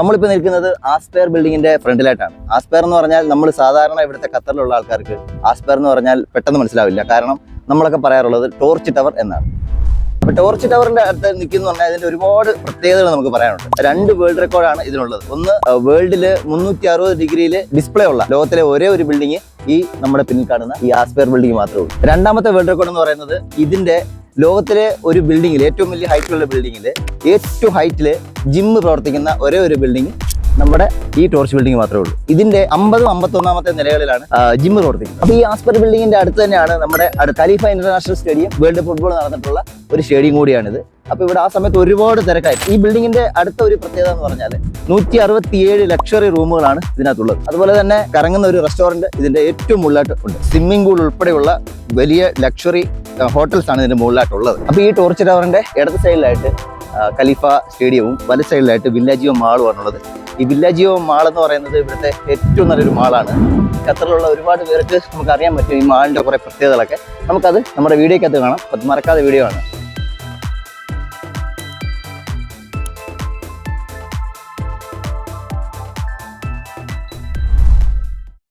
നമ്മളിപ്പോൾ നിൽക്കുന്നത് ആസ്പെയർ ബിൽഡിങ്ങിന്റെ ഫ്രണ്ടിലായിട്ടാണ്. ആസ്പെയർ എന്ന് പറഞ്ഞാൽ നമ്മൾ സാധാരണ ഇവിടുത്തെ ഖത്തറിലുള്ള ആൾക്കാർക്ക് ആസ്പെയർ എന്ന് പറഞ്ഞാൽ പെട്ടെന്ന് മനസ്സിലാവില്ല. കാരണം നമ്മളൊക്കെ പറയാറുള്ളത് ടോർച്ച് ടവർ എന്നാണ്. അപ്പൊ ടോർച്ച് ടവറിന്റെ അടുത്ത് നിൽക്കുന്ന പറഞ്ഞാൽ ഇതിന്റെ ഒരുപാട് പ്രത്യേകതകൾ നമുക്ക് പറയാനുണ്ട്. രണ്ട് വേൾഡ് റെക്കോർഡാണ് ഇതിനുള്ളത്. ഒന്ന് വേൾഡിൽ മുന്നൂറ്റി അറുപത് ഡിഗ്രിയിൽ ഡിസ്പ്ലേ ഉള്ള ലോകത്തിലെ ഒരേ ഒരു ബിൽഡിംഗ് ഈ നമ്മുടെ പിന്നിൽ കാണുന്ന ഈ ആസ്പെയർ ബിൽഡിംഗ് മാത്രമേ ഉള്ളൂ. രണ്ടാമത്തെ വേൾഡ് റെക്കോർഡ് എന്ന് പറയുന്നത് ഇതിന്റെ ലോകത്തിലെ ഒരു ബിൽഡിങ്ങിൽ ഏറ്റവും വലിയ ഹൈറ്റിലുള്ള ബിൽഡിങ്ങിൽ ഏറ്റവും ഹൈറ്റിൽ ജിമ്മ് പ്രവർത്തിക്കുന്ന ഒരേ ഒരു ബിൽഡിംഗ് നമ്മുടെ ഈ ടോർച്ച് ബിൽഡിംഗ് മാത്രമേ ഉള്ളൂ. ഇതിന്റെ അമ്പതും അമ്പത്തൊന്നാമത്തെ നിലകളിലാണ് ജിമ്മ് പ്രവർത്തിക്കുന്നത്. അപ്പൊ ഈ ആസ്പർ ബിൽഡിങ്ങിന്റെ അടുത്ത് തന്നെയാണ് നമ്മുടെ Khalifa international stadium world football നടന്നിട്ടുള്ള ഒരു സ്റ്റേഡിയം കൂടിയാണിത്. അപ്പൊ ഇവിടെ ആ സമയത്ത് ഒരുപാട് തിരക്കായി. ഈ ബിൽഡിങ്ങിന്റെ അടുത്ത ഒരു പ്രത്യേകത എന്ന് പറഞ്ഞാൽ നൂറ്റി അറുപത്തിയേഴ് ലക്ഷറി റൂമുകളാണ് ഇതിനകത്തുള്ളത്. അതുപോലെ തന്നെ കറങ്ങുന്ന ഒരു റെസ്റ്റോറന്റ് ഇതിന്റെ ഏറ്റവും മുകളിലായിട്ട് ഉണ്ട്. സ്വിമ്മിംഗ് പൂൾ ഉൾപ്പെടെയുള്ള വലിയ ലക്ഷറി ഹോട്ടൽസ് ആണ് ഇതിന്റെ മുകളിലായിട്ടുള്ളത്. അപ്പോൾ ഈ ടോർച്ച് ടവറിന്റെ ഇടത് സൈഡിലായിട്ട് ഖലീഫ സ്റ്റേഡിയവും വല സൈഡിലായിട്ട് വില്ലാജിയോ മാളും ഉള്ളത് ഈ വില്ലാജിയോ മാൾ എന്ന് പറയുന്നത് ഇവിടുത്തെ ഏറ്റവും നല്ലൊരു മാളാണ് ഖത്തറിലുള്ള ഒരുപാട് പേർക്ക് നമുക്ക് അറിയാൻ പറ്റും ഈ മാളിന്റെ കുറേ പ്രത്യേകതകളൊക്കെ. നമുക്കത് നമ്മുടെ വീഡിയോക്കകത്ത് കാണാം. അത് മറക്കാതെ വീഡിയോ ആണ്.